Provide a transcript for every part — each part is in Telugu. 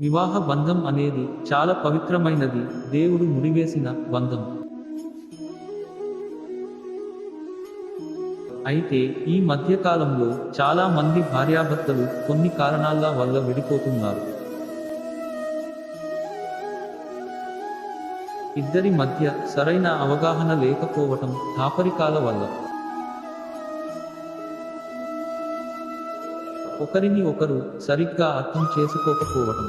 వివాహ బంధం అనేది చాలా పవిత్రమైనది. దేవుడు ముడివేసిన బంధం. అయితే ఈ మధ్యకాలంలో చాలా మంది భార్యాభర్తలు కొన్ని కారణాల వల్ల విడిపోతున్నారు. ఇద్దరి మధ్య సరైన అవగాహన లేకపోవటం దాపరికాల వల్ల. ఒకరిని ఒకరు సరిగ్గా అర్థం చేసుకోకపోవటం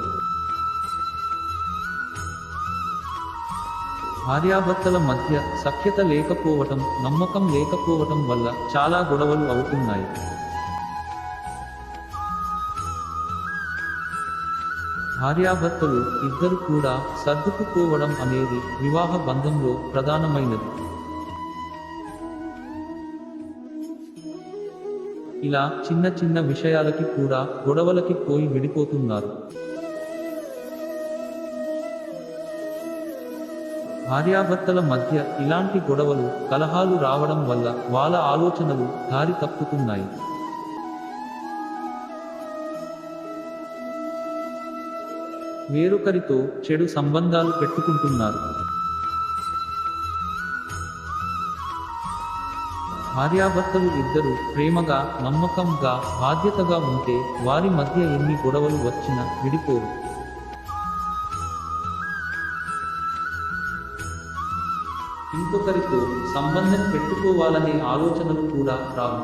భార్యాభర్తల మధ్య సఖ్యత లేకపోవటం నమ్మకం లేకపోవటం వల్ల చాలా గొడవలు అవుతున్నాయి. భార్యాభర్తలు ఇద్దరు కూడా సర్దుకుపోవడం అనేది వివాహ బంధంలో ప్రధానమైనది. ఇలా చిన్న చిన్న విషయాలకి కూడా గొడవలకి పోయి విడిపోతున్నారు. భార్యాభర్తల మధ్య ఇలాంటి గొడవలు కలహాలు రావడం వల్ల వాళ్ళ ఆలోచనలు దారి తప్పుతున్నాయి. వేరొకరితో చెడు సంబంధాలు పెట్టుకుంటున్నారు. భార్యాభర్తలు ఇద్దరు ప్రేమగా నమ్మకంగా బాధ్యతగా ఉంటే వారి మధ్య ఎన్ని గొడవలు వచ్చినా విడిపోరు. ఇంకొకరితో సంబంధం పెట్టుకోవాలనే ఆలోచనలు కూడా రావు.